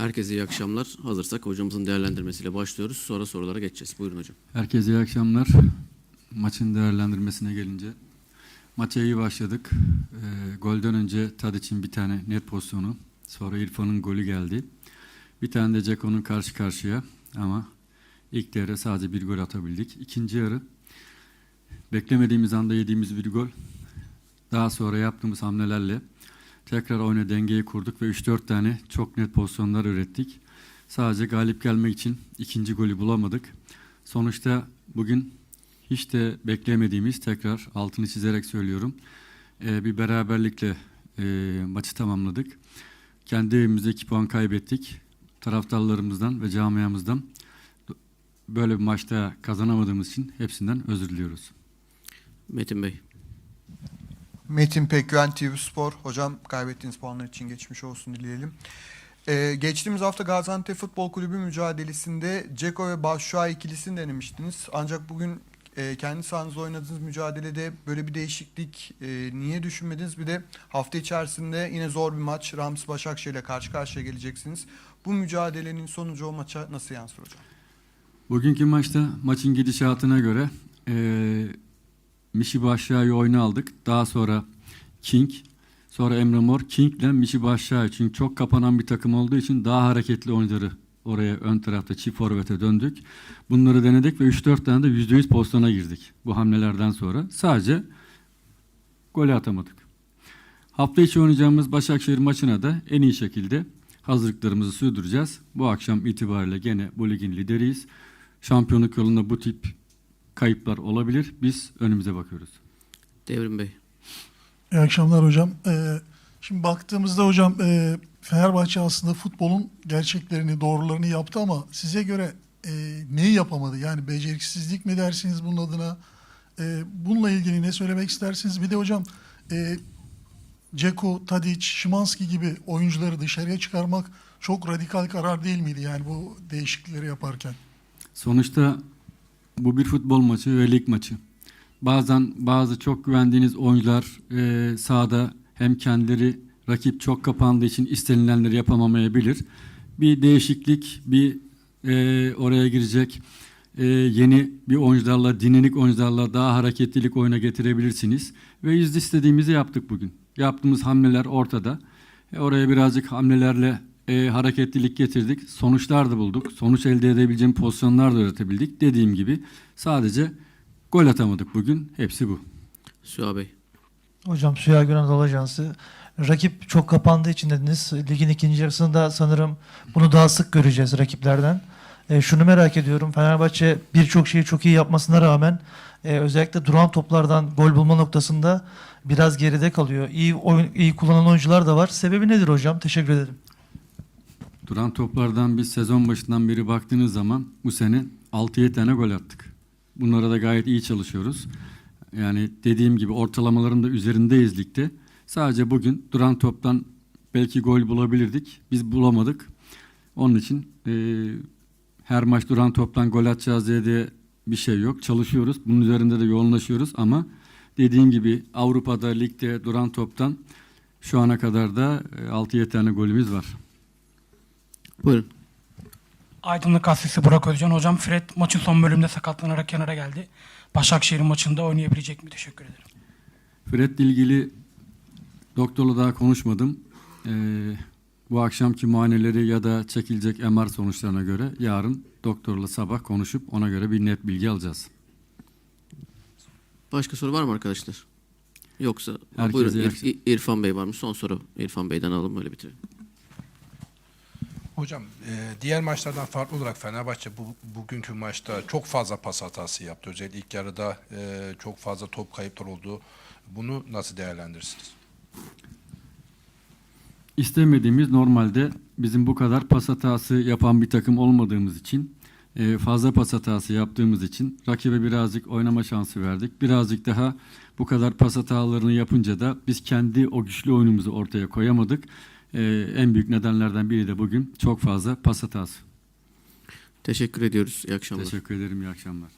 Herkese iyi akşamlar. Hazırsak hocamızın değerlendirmesiyle başlıyoruz. Sonra sorulara geçeceğiz. Buyurun hocam. Herkese iyi akşamlar. Maçın değerlendirmesine gelince maça iyi başladık. Ee, golden önce Tadic'in bir tane net pozisyonu. Sonra İrfan'ın golü geldi. Bir tane de Ceko'nun karşı karşıya ama ilk devre sadece bir gol atabildik. İkinci yarı beklemediğimiz anda yediğimiz bir gol. Daha sonra yaptığımız hamlelerle tekrar oyuna dengeyi kurduk ve 3-4 tane çok net pozisyonlar ürettik. Sadece galip gelmek için ikinci golü bulamadık. Sonuçta bugün hiç de beklemediğimiz tekrar altını çizerek söylüyorum. eee, bir beraberlikle eee, maçı tamamladık. Kendi evimizde 2 puan kaybettik. Taraftarlarımızdan ve camiamızdan böyle bir maçta kazanamadığımız için hepsinden özür diliyoruz. Metin Bey. Metin Pekgüven TV Spor. Hocam kaybettiğiniz puanlar için geçmiş olsun dileyelim. Ee, geçtiğimiz hafta Gaziantep Futbol Kulübü mücadelesinde Ceko ve Başşuay ikilisini denemiştiniz. Ancak bugün e, kendi sahanızda oynadığınız mücadelede böyle bir değişiklik e, niye düşünmediniz? Bir de hafta içerisinde yine zor bir maç Rams Başakşehir ile karşı karşıya geleceksiniz. Bu mücadelenin sonucu o maça nasıl yansır hocam? Bugünkü maçta maçın gidişatına göre eee Mişi Başşah'ı oyuna aldık. Daha sonra King, sonra Emre Mor, King ile Mişi Başşah'ı. Çünkü çok kapanan bir takım olduğu için daha hareketli oyuncuları oraya ön tarafta çift forvete döndük. Bunları denedik ve 3-4 tane de %100 pozisyona girdik bu hamlelerden sonra. Sadece golü atamadık. Hafta içi oynayacağımız Başakşehir maçına da en iyi şekilde hazırlıklarımızı sürdüreceğiz. Bu akşam itibariyle gene bu ligin lideriyiz. Şampiyonluk yolunda bu tip kayıplar olabilir. Biz önümüze bakıyoruz. Devrim Bey. İyi akşamlar hocam. Ee, şimdi baktığımızda hocam e, Fenerbahçe aslında futbolun gerçeklerini, doğrularını yaptı ama size göre e, neyi yapamadı? Yani beceriksizlik mi dersiniz bunun adına? E, bununla ilgili ne söylemek istersiniz? Bir de hocam e, Ceko, Tadic, Şimanski gibi oyuncuları dışarıya çıkarmak çok radikal karar değil miydi? Yani bu değişiklikleri yaparken. Sonuçta bu bir futbol maçı ve lig maçı. Bazen bazı çok güvendiğiniz oyuncular e, sahada hem kendileri rakip çok kapandığı için istenilenleri yapamamayabilir. Bir değişiklik, bir e, oraya girecek e, yeni bir oyuncularla, dinamik oyuncularla daha hareketlilik oyuna getirebilirsiniz. Ve biz de istediğimizi yaptık bugün. Yaptığımız hamleler ortada. E, oraya birazcık hamlelerle e, hareketlilik getirdik. Sonuçlar da bulduk. Sonuç elde edebileceğim pozisyonlar da üretebildik. Dediğim gibi sadece gol atamadık bugün. Hepsi bu. Süha Bey. Hocam Suya Güran Anadolu Ajansı. Rakip çok kapandığı için dediniz. Ligin ikinci yarısında sanırım bunu daha sık göreceğiz rakiplerden. E, şunu merak ediyorum. Fenerbahçe birçok şeyi çok iyi yapmasına rağmen e, özellikle duran toplardan gol bulma noktasında biraz geride kalıyor. İyi oyun, iyi kullanan oyuncular da var. Sebebi nedir hocam? Teşekkür ederim. Duran toplardan biz sezon başından beri baktığınız zaman bu sene 6-7 tane gol attık. Bunlara da gayet iyi çalışıyoruz. Yani dediğim gibi ortalamaların da üzerindeyiz ligde. Sadece bugün duran toptan belki gol bulabilirdik. Biz bulamadık. Onun için e, her maç duran toptan gol atacağız diye de bir şey yok. Çalışıyoruz. Bunun üzerinde de yoğunlaşıyoruz ama dediğim gibi Avrupa'da ligde duran toptan şu ana kadar da e, 6-7 tane golümüz var. Buyurun. Aydınlık Gazetesi Burak Özcan. Hocam Fred maçın son bölümünde sakatlanarak kenara geldi. Başakşehir maçında oynayabilecek mi? Teşekkür ederim. Fred'le ilgili doktorla daha konuşmadım. Ee, bu akşamki muayeneleri ya da çekilecek MR sonuçlarına göre yarın doktorla sabah konuşup ona göre bir net bilgi alacağız. Başka soru var mı arkadaşlar? Yoksa Herkese buyurun İr- İrfan Bey varmış. Son soru İrfan Bey'den alalım öyle bitirelim. Hocam e, diğer maçlardan farklı olarak Fenerbahçe bu, bugünkü maçta çok fazla pas hatası yaptı. Özellikle ilk yarıda e, çok fazla top kayıplar oldu. Bunu nasıl değerlendirirsiniz? İstemediğimiz normalde bizim bu kadar pas hatası yapan bir takım olmadığımız için e, fazla pas hatası yaptığımız için rakibe birazcık oynama şansı verdik. Birazcık daha bu kadar pas hatalarını yapınca da biz kendi o güçlü oyunumuzu ortaya koyamadık. E, en büyük nedenlerden biri de bugün çok fazla pas hatası. Teşekkür ediyoruz. İyi akşamlar. Teşekkür ederim. İyi akşamlar.